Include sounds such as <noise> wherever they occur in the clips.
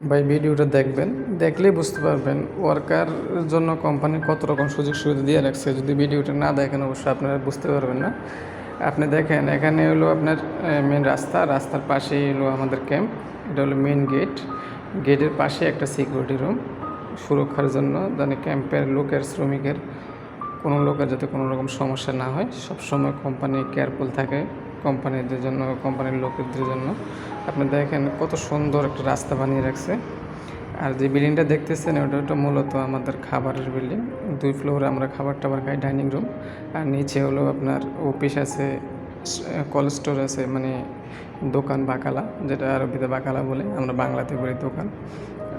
ভাই, ভিডিওটা দেখবেন। দেখলেই বুঝতে পারবেন ওয়ার্কার জন্য কোম্পানি কত রকম সুযোগ সুবিধা দিয়ে রাখছে। যদি ভিডিওটা না দেখেন অবশ্যই আপনারা বুঝতে পারবেন না। আপনি দেখেন, এখানে হলো আপনার মেন রাস্তা। রাস্তার পাশেই হলো আমাদের ক্যাম্প এটা হলো মেন গেট গেটের পাশে একটা সিকিউরিটি রুম সুরক্ষার জন্য। মানে ক্যাম্পের লোকের, শ্রমিকের, কোনো লোকের যাতে কোনো রকম সমস্যা না হয়। সবসময় কোম্পানি কেয়ারফুল থাকে। কোম্পানিদের জন্য, কোম্পানির লোকেদের জন্য। আপনি দেখেন কত সুন্দর একটা রাস্তা বানিয়ে রাখছে। আর যে বিল্ডিংটা দেখতেছেন, ওটা ওটা মূলত আমাদের খাবারের বিল্ডিং। দুই ফ্লোরে আমরা খাবার টাবার খাই, ডাইনিং রুম। আর নিচে হলো আপনার অফিস আছে কোল্ড স্টোর আছে মানে দোকান বাকালা, যেটা আরবিতে বাকালা বলে, আমরা বাংলাতে বলি দোকান।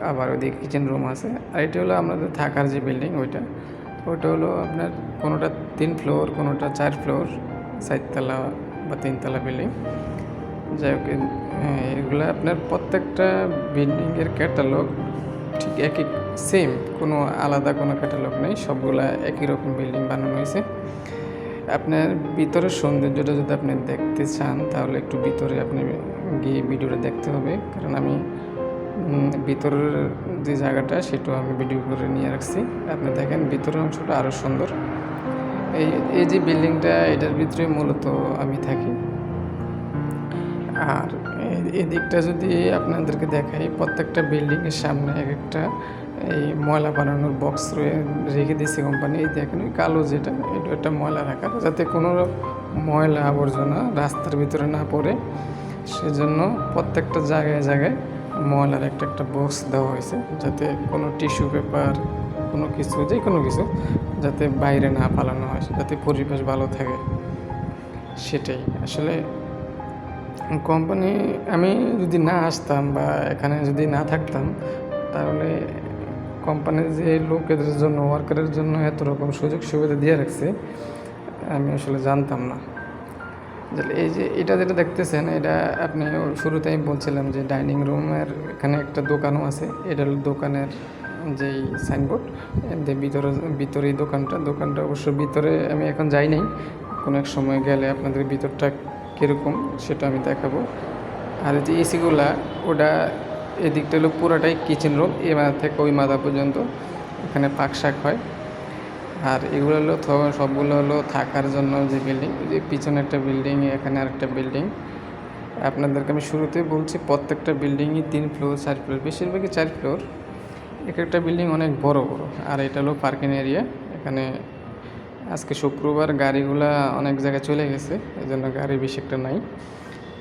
আবার ওইদিকে কিচেন রুম আছে। আর এটা হলো আমাদের থাকার যে বিল্ডিং ওইটা। ওটা হলো আপনার কোনোটা তিন ফ্লোর, কোনোটা চার ফ্লোর, চারতলা বা তিনতলা বিল্ডিং। যাই হোক হ্যাঁ, এগুলো আপনার প্রত্যেকটা বিল্ডিংয়ের ক্যাটালগ ঠিক একই সেম কোনো আলাদা কোনো ক্যাটালগ নেই সবগুলা একই রকম বিল্ডিং বানানো হয়েছে। আপনার ভিতরের সৌন্দর্যটা যদি আপনি দেখতে চান তাহলে একটু ভিতরে আপনি গিয়ে ভিডিওটা দেখতে হবে। কারণ আমি ভিতরের যে জায়গাটা সেটাও আমি ভিডিও করে নিয়ে রাখছি। আপনি দেখেন ভিতরের অংশটা আরও সুন্দর। এই এই যে বিল্ডিংটা, এটার ভিতরে মূলত আমি থাকি। আর এদিকটা যদি আপনাদেরকে দেখাই, প্রত্যেকটা বিল্ডিংয়ের সামনে এক একটা এই ময়লা বানানোর বক্স রয়ে, রেখে দিয়েছে কোম্পানি এই দেখেন, ওই কালো যেটা, এটা একটা ময়লা রাখার যাতে কোনো ময়লা আবর্জনা রাস্তার ভিতরে না পড়ে, সেজন্য প্রত্যেকটা জায়গায় জায়গায় ময়লার একটা একটা বক্স দেওয়া হয়েছে। যাতে কোনো টিস্যু পেপার কোনো কিছু, যে কোনো কিছু, যাতে বাইরে না পালানো হয়, যাতে পরিবেশ ভালো থাকে। সেটাই। আসলে কোম্পানি আমি যদি না আসতাম বা এখানে যদি না থাকতাম, তাহলে কোম্পানির যে লোকেদের জন্য ওয়ার্কারের জন্য এত রকম সুযোগ সুবিধা দিয়ে রাখছে, আমি আসলে জানতাম না। এই যে এটা যেটা দেখতেছেন, এটা আপনি শুরুতে আমি বলছিলাম যে ডাইনিং রুমের এখানে একটা দোকানও আছে। এটা দোকানের যেই সাইনবোর্ড ভিতরে ভিতরে এই দোকানটা দোকানটা অবশ্য ভিতরে আমি এখন যাই নাই। কোনো এক সময় গেলে আপনাদের ভিতরটা কীরকম সেটা আমি দেখাবো। আর যে এসিগুলা, ওটা এদিকটা হলো পুরোটাই কিচেন রুম এ মাথা থেকে ওই মাথা পর্যন্ত। এখানে পাক শাক হয়। আর এগুলো হলো সবগুলো হলো থাকার জন্য যে বিল্ডিং যে পিছনে একটা বিল্ডিং এখানে আরেকটা বিল্ডিং আপনাদেরকে আমি শুরুতে বলছি, প্রত্যেকটা বিল্ডিংই তিন ফ্লোর চার ফ্লোর বেশিরভাগই চার ফ্লোর এক একটা বিল্ডিং অনেক বড় বড়। আর এটা হলো পার্কিং এরিয়া এখানে আজকে শুক্রবার গাড়িগুলা অনেক জায়গায় চলে গেছে এই জন্য গাড়ি বেশি একটা নাই।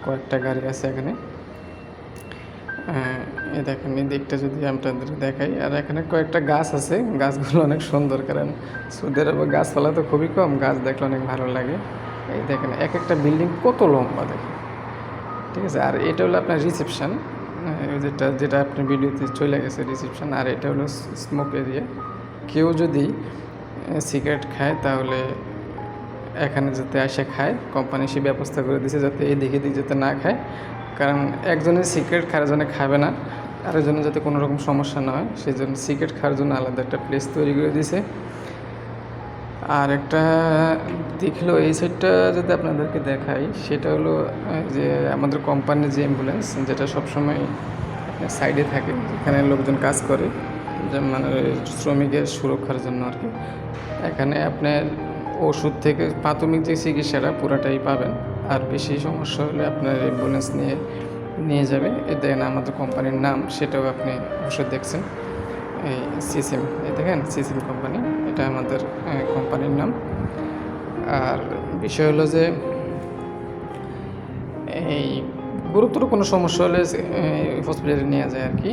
কয়েকটা গাড়ি আছে এখানে। এই দেখেন, এই দিকটা যদি আপনাদের দেখাই। আর এখানে কয়েকটা গাছ আছে। গাছগুলো অনেক সুন্দর, কারণ সুদের গাছপালা তো খুবই কম। গাছ দেখলে অনেক ভালো লাগে। এই দেখেন, এক একটা বিল্ডিং কত লম্বা দেখেন। ঠিক আছে? আর এটা হলো আপনার রিসেপশন যেটা যেটা আপনার ভিডিওতে চলে গেছে রিসেপশন আর এটা হলো স্মোক এরিয়া কেউ যদি সিগারেট খায়, তাহলে এখানে যাতে আসে খায় কোম্পানি সে ব্যবস্থা করে দিয়েছে যাতে এই দিকে যাতে না খায়। কারণ একজনের সিগারেট খাওয়ার জন্য খাবে না, আরেকজনের যাতে কোনো রকম সমস্যা না হয় সেই জন্য সিগারেট খাওয়ার জন্য আলাদা একটা প্লেস তৈরি করে দিয়েছে আর একটা দেখল, এই সাইডটা যদি আপনাদেরকে দেখাই, সেটা হলো যে আমাদের কোম্পানির যে অ্যাম্বুলেন্স যেটা সবসময় সাইডে থাকে, যেখানে লোকজন কাজ করে মানে শ্রমিকের সুরক্ষার জন্য আর কি। এখানে আপনার ওষুধ থেকে প্রাথমিক যে চিকিৎসাটা পুরাটাই পাবেন। আর বেশি সমস্যা হলে আপনার অ্যাম্বুলেন্স নিয়ে নিয়ে যাবে। এ দেখেন আমাদের কোম্পানির নাম, সেটাও আপনি অবশ্যই দেখছেন। এই সিসিম এই দেখেন সিসিম কোম্পানি এটা আমাদের কোম্পানির নাম। আর বিষয় হলো যে, এই গুরুতর কোনো সমস্যা হলে হসপিটালে নিয়ে যায় আর কি।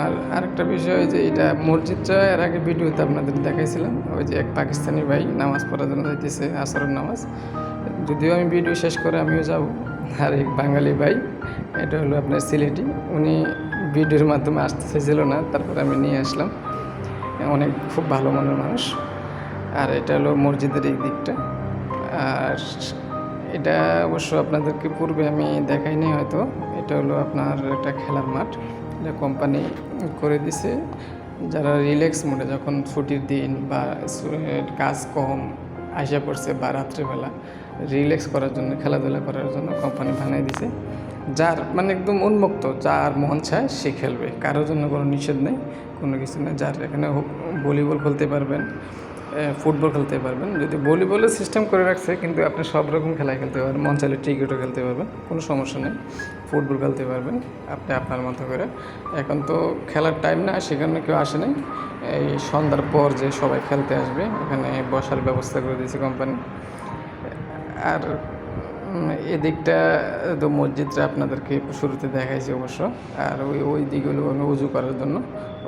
আর আরেকটা বিষয় যে, এটা মসজিদটা এর আগে ভিডিওতে আপনাদের দেখাইছিলাম, ওই যে এক পাকিস্তানি ভাই নামাজ পড়ার জন্য যাইতেছে, আসরের নামাজ। যদিও আমি ভিডিও শেষ করে আমিও যাব। আর এক বাঙালি ভাই, এটা হলো আপনার সিলেটি, উনি ভিডিওর মাধ্যমে আসতে চাইছিল না, তারপরে আমি নিয়ে আসলাম। অনেক খুব ভালো মনের মানুষ। আর এটা হলো মসজিদের এই দিকটা। আর এটা অবশ্য আপনাদেরকে পূর্বে আমি দেখাইনি হয়তো। এটা হলো আপনার একটা খেলার মাঠ। এটা কোম্পানি করে দিছে। যারা রিল্যাক্স মোডে যখন ছুটির দিন বা কাজ কম আসা পড়ছে বা রাত্রেবেলা রিল্যাক্স করার জন্য, খেলাধুলা করার জন্য কোম্পানি বানিয়ে দিছে। যার মানে একদম উন্মুক্ত, যার মন চায় সে খেলবে। কারোর জন্য কোনো নিষেধ নেই, কোনো কিছু নেই। যার এখানে ভলিবল খেলতে পারবেন ফুটবল খেলতে পারবেন। যদি ভলিবলের সিস্টেম করে রাখছে, কিন্তু আপনি সব রকম খেলা খেলতে পারবেন, মন চাইলে ক্রিকেটও খেলতে পারবেন, কোনো সমস্যা নেই। ফুটবল খেলতে পারবেন, আপনি আপনার মতো করে। এখন তো খেলার টাইম না, সেখানে কেউ আসে নাই। এই সন্ধ্যার পর যে সবাই খেলতে আসবে, এখানে বসার ব্যবস্থা করে দিয়েছে কোম্পানি আর এদিকটা তো মসজিদটা আপনাদেরকে শুরুতে দেখাইছি অবশ্য। আর ওই ওই দিকগুলো আমি উজু করার জন্য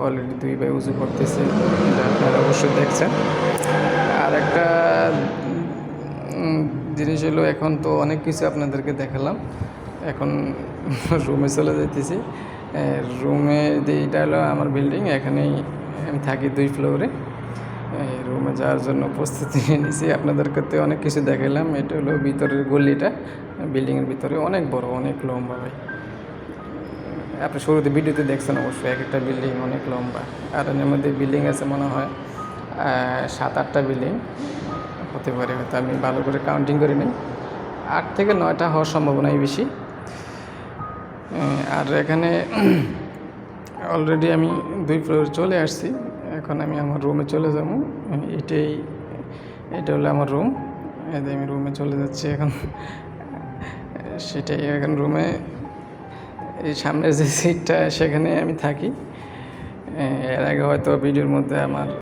অলরেডি দুই ভাই উজু করতেছে এটা আপনারা অবশ্যই দেখছেন। আর একটা জিনিস হলো, এখন তো অনেক কিছু আপনাদেরকে দেখালাম। এখন রুমে চলে যেতেছি রুমে এইটা হলো আমার বিল্ডিং এখানেই আমি থাকি দুই ফ্লোরে রুমে যাওয়ার জন্য প্রস্তুতি নিয়ে আপনাদেরকে তো অনেক কিছু দেখালাম এটা হলো ভিতরের গলিটা। বিল্ডিংয়ের ভিতরে অনেক বড়, অনেক লম্বা ভাই। আপনি শুরুতে ভিডিওতে দেখছেন অবশ্যই, এক একটা বিল্ডিং অনেক লম্বা। আর এর মধ্যে বিল্ডিং আছে মনে হয় সাত আটটা বিল্ডিং। হতে পারে হয়তো আমি ভালো করে কাউন্টিং করি নি আট থেকে নয়টা হওয়ার সম্ভাবনাই বেশি। আর এখানে <clears throat> অলরেডি আমি দুই ফ্লোর চলে আসছি। এখন আমি আমার রুমে চলে যাব। এটাই, এটা হলো আমার রুম এতে আমি রুমে চলে যাচ্ছি এখন। সেটাই এখন রুমে এই সামনের যে সিটটা সেখানে আমি থাকি। এর আগে হয়তো ভিডিওর মধ্যে আমার